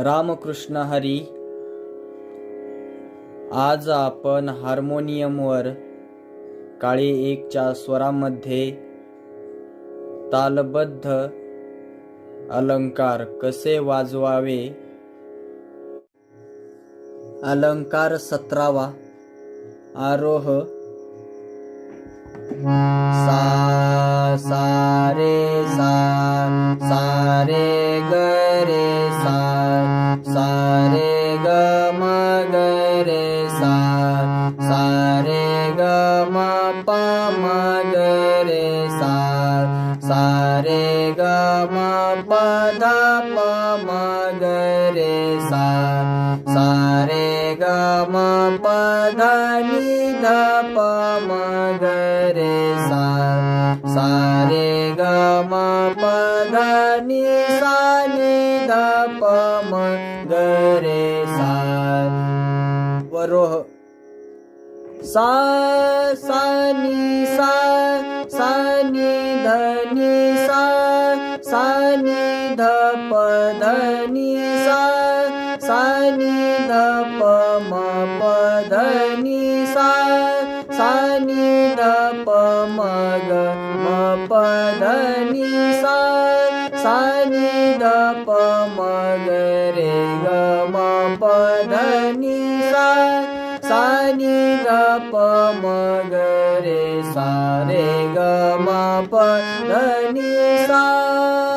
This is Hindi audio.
रामकृष्ण हरी. आज आपण हार्मोनियमवर काळी एकच्या स्वरामध्ये तालबद्ध अलंकार कसे वाजवावे? अलंकार सतरावा. आरोह. सा सा रे सा सा सा रे ग म प म ग रे सा सा रे ग म प ध प म ग रे सा सा रे ग म प ध नि ध प म ग रे सा सा रे ग म प ध नि सा नि ध प म ग रे सा roh. Sa sa ni sa sa ni dha ni sa sa ni dha pa dha ni sa sa ni dha pa ma pa dha ni sa sa ni dha pa ma ga ma pa dha ni sa sa ni dha pa ma ga re ga. Madni સા સાની ગપ મગરે સારે ગમા પર ધની સા